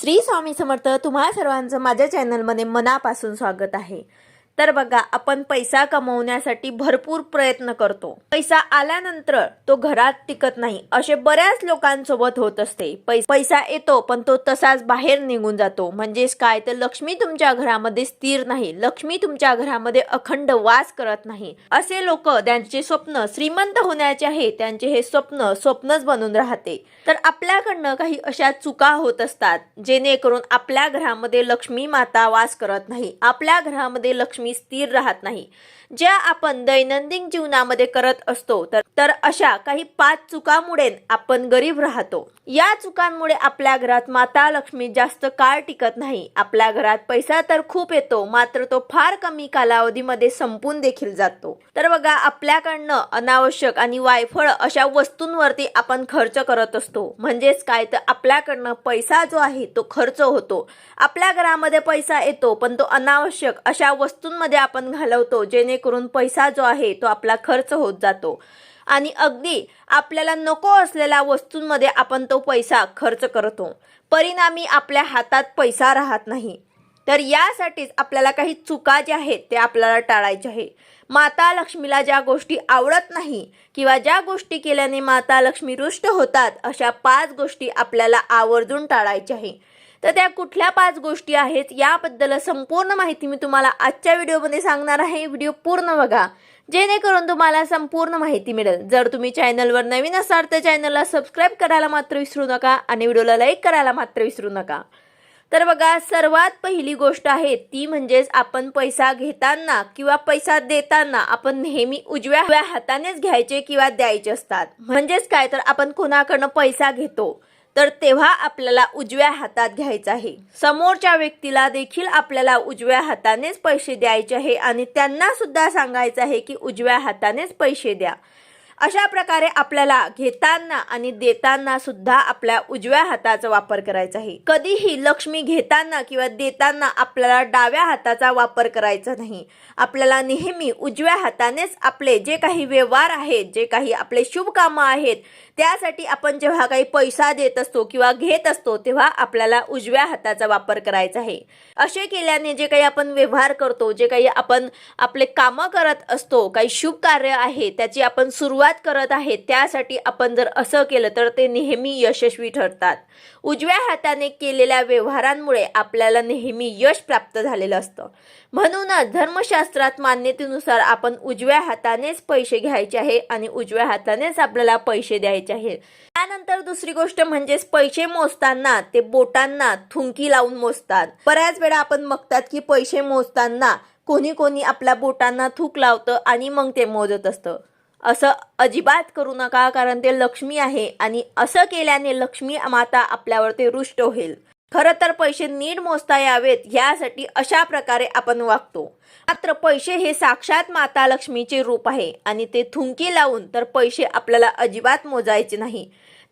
श्री स्वामी समर्थ तुम्हा सर्वांचं माझ्या चॅनलमध्ये मनापासून स्वागत आहे. तर बघा आपण पैसा कमवण्यासाठी भरपूर प्रयत्न करतो. पैसा आल्यानंतर तो घरात टिकत नाही. असे बऱ्याच लोकांसोबत होत असते. पैसा येतो पण तो तसाच बाहेर निघून जातो. म्हणजेच काय? तर लक्ष्मी तुमच्या घरामध्ये स्थिर नाही. लक्ष्मी तुमच्या घरामध्ये अखंड वास करत नाही. असे लोक त्यांचे स्वप्न श्रीमंत होण्याचे आहे त्यांचे हे स्वप्न स्वप्नच बनून राहते. तर आपल्याकडनं काही अशा चुका होत असतात जेणेकरून आपल्या घरामध्ये लक्ष्मी माता वास करत नाही. आपल्या घरामध्ये लक्ष्मी स्थिर राहत नाही. ज्या आपण दैनंदिन जीवनामध्ये करत असतो तर तर अशा काही पाच चुकामुळे आपण गरीब राहतो. या चुकांमुळे आपल्या घरात माता लक्ष्मी जास्त काळ टिकत नाही. आपल्या घरात पैसा तर खूप येतो मात्र तो फार कमी कालावधीमध्ये संपून देखील जातो. तर बघा आपल्याकडनं अनावश्यक आणि वायफळ अशा वस्तूंवरती आपण खर्च करत असतो. म्हणजेच काय? तर आपल्याकडनं पैसा जो आहे तो खर्च होतो. आपल्या घरामध्ये पैसा येतो पण तो अनावश्यक अशा वस्तूंमध्ये आपण घालवतो जेणेकरून पैसा जो आहे तो आपला खर्च होत जातो. आणि अगदी आपल्याला नको असलेल्या वस्तूंमध्ये आपण तो पैसा खर्च करतो. परिणामी आपल्या हातात पैसा राहत नाही. तर यासाठीच आपल्याला काही चुका ज्या आहेत ते आपल्याला टाळायच्या आहे. माता लक्ष्मीला ज्या गोष्टी आवडत नाही किंवा ज्या गोष्टी केल्याने माता लक्ष्मी रुष्ट होतात अशा पाच गोष्टी आपल्याला आवर्जून टाळायच्या आहे. तर त्या कुठल्या पाच गोष्टी आहेत याबद्दल संपूर्ण माहिती मी तुम्हाला आजच्या व्हिडिओमध्ये सांगणार आहे. व्हिडिओ पूर्ण बघा. जेणेकरून तुम्हाला संपूर्ण माहिती मिळेल. जर तुम्ही चॅनलवर नवीन असाल तर चॅनलला सबस्क्राईब करायला मात्र विसरू नका आणि व्हिडिओला लाईक करायला मात्र विसरू नका. तर बघा सर्वात पहिली गोष्ट आहे ती म्हणजेच आपण पैसा घेताना किंवा पैसा देताना आपण नेहमी उजव्या हातानेच घ्यायचे किंवा द्यायचे असतात. म्हणजेच काय? तर आपण कोणाकडनं पैसा घेतो? तर तेव्हा आपल्याला उजव्या हातात घ्यायचं आहे. समोरच्या व्यक्तीला देखील आपल्याला उजव्या हातानेच पैसे द्यायचे आहे आणि त्यांना सुद्धा सांगायचं आहे की उजव्या हातानेच पैसे द्या. अशा प्रकारे आपल्याला घेताना आणि देताना सुद्धा आपल्या उजव्या हाताचा वापर करायचा आहे. कधीही लक्ष्मी घेताना किंवा देताना आपल्याला डाव्या हाताचा वापर करायचा नाही. आपल्याला नेहमी उजव्या हातानेच आपले जे काही व्यवहार आहेत जे काही आपले शुभ कामं आहेत त्यासाठी आपण जेव्हा काही पैसा देत असतो किंवा घेत असतो तेव्हा आपल्याला उजव्या हाताचा वापर करायचा आहे. असे केल्याने जे काही आपण व्यवहार करतो जे काही आपण आपले कामं करत असतो काही शुभ कार्य आहे त्याची आपण सुरुवात करत आहेत त्यासाठी आपण जर असं केलं तर ते नेहमी यशस्वी ठरतात. उजव्या हाताने केलेल्या व्यवहारांमुळे आपल्याला नेहमी यश प्राप्त झालेलं असतं. म्हणूनच धर्मशास्त्रात मान्यतेनुसार आपण उजव्या हातानेच पैसे घ्यायचे आहे आणि उजव्या हातानेच आपल्याला पैसे द्यायचे आहे. त्यानंतर दुसरी गोष्ट म्हणजेच पैसे मोजताना ते बोटांना थुंकी लावून मोजतात. बऱ्याच वेळा आपण बघतात की पैसे मोजताना कोणी कोणी आपल्या बोटांना थूक लावतं आणि मग ते मोजत असतं. असं अजिबात करू नका कारण ते लक्ष्मी आहे आणि असं केल्याने लक्ष्मी माता आपल्यावर ते रुष्ट होईल. खरं तर पैसे नीट मोजता यावेत यासाठी अशा प्रकारे आपण वागतो. मात्र पैसे हे साक्षात माता लक्ष्मीचे रूप आहे आणि ते थुंकी लावून तर पैसे आपल्याला अजिबात मोजायचे नाही.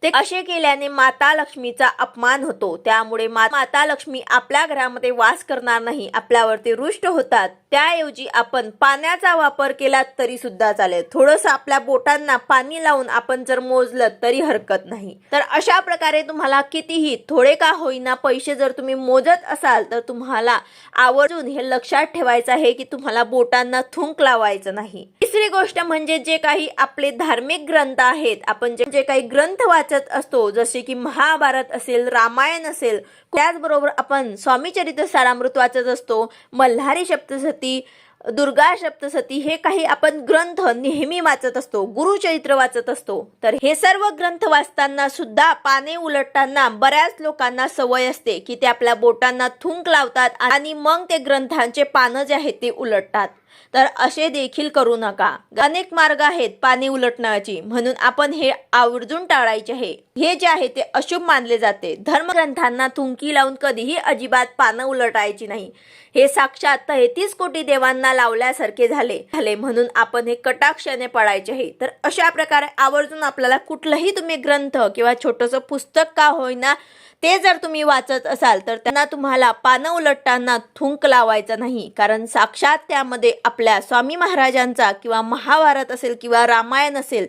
ते असे केल्याने माता लक्ष्मीचा अपमान होतो. त्यामुळे माता लक्ष्मी आपल्या घरामध्ये वास करणार नाही आपल्यावरती रुष्ट होतात. त्याऐवजी आपण पाण्याचा वापर केला तरी सुद्धा चालेल. थोडंसं आपल्या बोटांना पाणी लावून आपण जर मोजलं तरी हरकत नाही. तर अशा प्रकारे तुम्हाला कितीही थोडे का होईना पैसे जर तुम्ही मोजत असाल तर तुम्हाला आवर्जून हे लक्षात ठेवायचं आहे की तुम्हाला बोटांना थुंक लावायचं नाही. तिसरी गोष्ट म्हणजे जे काही आपले धार्मिक ग्रंथ आहेत आपण जे काही ग्रंथ वाचत असतो. जसे की महाभारत असेल रामायण असेल त्याचबरोबर आपण स्वामीचरित्र सारामृत वाचत असतो. मल्हारी सप्तसती दुर्गा सप्तसती हे काही आपण ग्रंथ नेहमी वाचत असतो गुरुचरित्र वाचत असतो. तर हे सर्व ग्रंथ वाचताना सुद्धा पाने उलटताना बऱ्याच लोकांना सवय असते की ते आपल्या बोटांना थुंक लावतात आणि मग ते ग्रंथांचे पानं जे आहेत ते उलटतात. तर असे देखील करू नका. अनेक मार्ग आहेत पाणी उलटण्याची. म्हणून आपण हे आवर्जून टाळायचे आहे. हे जे आहे ते अशुभ मानले जाते. धर्मग्रंथांना थुंकी लावून कधीही अजिबात पानं उलटायची नाही. हे साक्षात तेहतीस कोटी देवांना लावल्यासारखे झाले. झाले. म्हणून आपण हे कटाक्षाने पळायचे आहे. तर अशा प्रकारे आवर्जून आपल्याला कुठलंही तुम्ही ग्रंथ किंवा छोटंसं पुस्तक का होईना ते जर तुम्ही वाचत असाल तर त्यांना तुम्हाला पानं उलटताना थुंक लावायचं नाही. कारण साक्षात त्यामध्ये आपल्या स्वामी महाराजांचा किंवा महाभारत असेल किंवा रामायण असेल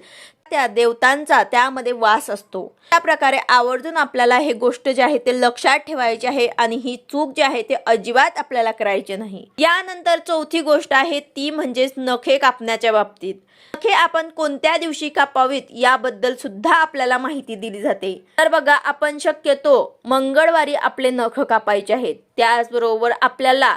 त्या देवतांचा त्यामध्ये वास असतो. त्या प्रकारे आवर्जून आपल्याला हे गोष्ट जे आहे ते लक्षात ठेवायची आहे आणि ही चूक जी आहे ते अजिबात आपल्याला करायची नाही. यानंतर चौथी गोष्ट आहे ती म्हणजेच नखे कापण्याच्या बाबतीत. नखे आपण कोणत्या दिवशी कापावीत याबद्दल सुद्धा आपल्याला माहिती दिली जाते. तर बघा आपण शक्यतो मंगळवारी आपले नख कापायचे आहेत. त्याचबरोबर आपल्याला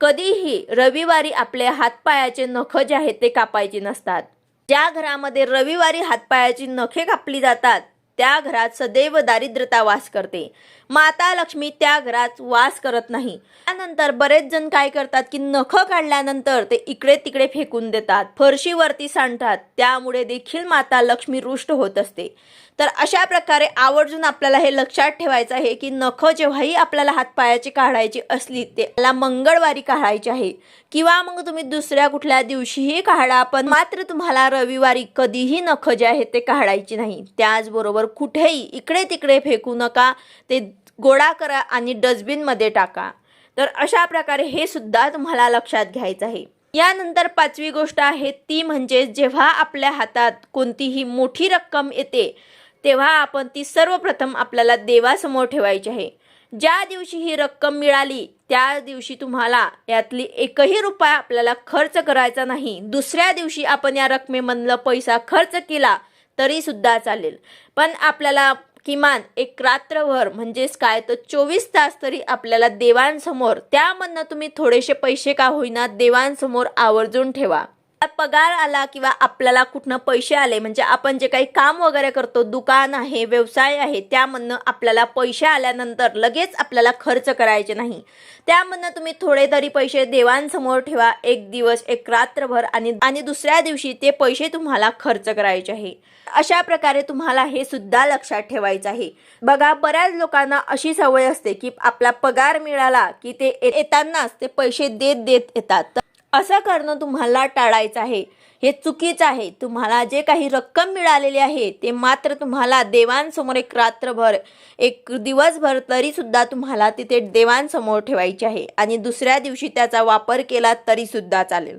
कधीही रविवारी आपले हातपायाचे नख जे आहेत ते कापायचे नसतात. ज्या घरामध्ये रविवारी हातपायाची नखे कापली जातात त्या घरात सदैव दारिद्रता वास करते. माता लक्ष्मी त्या घरात वास करत नाही. त्यानंतर बरेच जण काय करतात की नख काढल्यानंतर ते इकडे तिकडे फेकून देतात फरशीवरती सांडतात. त्यामुळे देखील माता लक्ष्मी रुष्ट होत असते. तर अशा प्रकारे आवर्जून आपल्याला हे लक्षात ठेवायचं आहे की नख जेव्हाही आपल्याला हातपायाची काढायची असली ते आपल्याला मंगळवारी काढायची आहे. किंवा मग तुम्ही दुसऱ्या कुठल्या दिवशीही काढा पण मात्र तुम्हाला रविवारी कधीही नख जे आहेत ते काढायची नाही. त्याचबरोबर कुठेही इकडे तिकडे फेकू नका. ते गोळा करा आणि डस्टबिनमध्ये टाका. तर अशा प्रकारे हे सुद्धा तुम्हाला लक्षात घ्यायचं आहे. यानंतर पाचवी गोष्ट आहे ती म्हणजे जेव्हा आपल्या हातात कोणतीही मोठी रक्कम येते तेव्हा आपण ती सर्वप्रथम आपल्याला देवासमोर ठेवायची आहे. ज्या दिवशी ही रक्कम मिळाली त्या दिवशी तुम्हाला यातली एकही रुपया आपल्याला खर्च करायचा नाही. दुसऱ्या दिवशी आपण या रकमेमधलं पैसा खर्च केला तरी सुद्धा चालेल. पण आपल्याला किमान एक रात्रभर म्हणजेच काय तर चोवीस तास तरी आपल्याला देवांसमोर त्यामधनं तुम्ही थोडेसे पैसे का होईना देवांसमोर आवर्जून ठेवा. पगार आला किंवा आपल्याला कुठनं पैसे आले म्हणजे आपण जे काही काम वगैरे करतो दुकान आहे व्यवसाय आहे त्यामधनं आपल्याला पैसे आल्यानंतर लगेच आपल्याला खर्च करायचे नाही. त्यामधनं तुम्ही थोडे तरी पैसे देवांसमोर ठेवा एक दिवस एक रात्रभर आणि आणि दुसऱ्या दिवशी ते पैसे तुम्हाला खर्च करायचे आहे. अशा प्रकारे तुम्हाला हे सुद्धा लक्षात ठेवायचं आहे. बघा बऱ्याच लोकांना अशी सवय असते की आपला पगार मिळाला की ते येतानाच ते पैसे देत देत येतात. असं करणं तुम्हाला टाळायचं आहे. हे चुकीचं आहे. तुम्हाला जे काही रक्कम मिळालेली आहे ते मात्र तुम्हाला देवांसमोर एक रात्रभर एक दिवसभर तरीसुद्धा तुम्हाला तिथे देवांसमोर ठेवायचे आहे. आणि दुसऱ्या दिवशी त्याचा वापर केला तरीसुद्धा चालेल.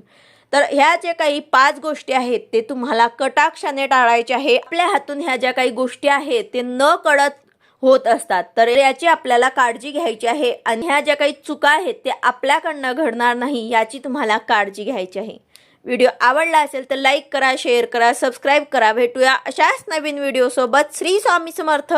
तर ह्या ज्या काही पाच गोष्टी आहेत ते तुम्हाला कटाक्षाने टाळायचे आहे. आपल्या हातून ह्या ज्या काही गोष्टी आहेत ते न कळत होत असतात. तर याची आपल्याला काळजी घ्यायची आहे आणि ह्या ज्या काही चुका आहेत ते आपल्याकडनं घडणार नाही याची तुम्हाला काळजी घ्यायची आहे. व्हिडिओ आवडला असेल तर लाईक करा शेअर करा सबस्क्राईब करा. भेटूया अशाच नवीन व्हिडिओसोबत. श्री स्वामी समर्थ.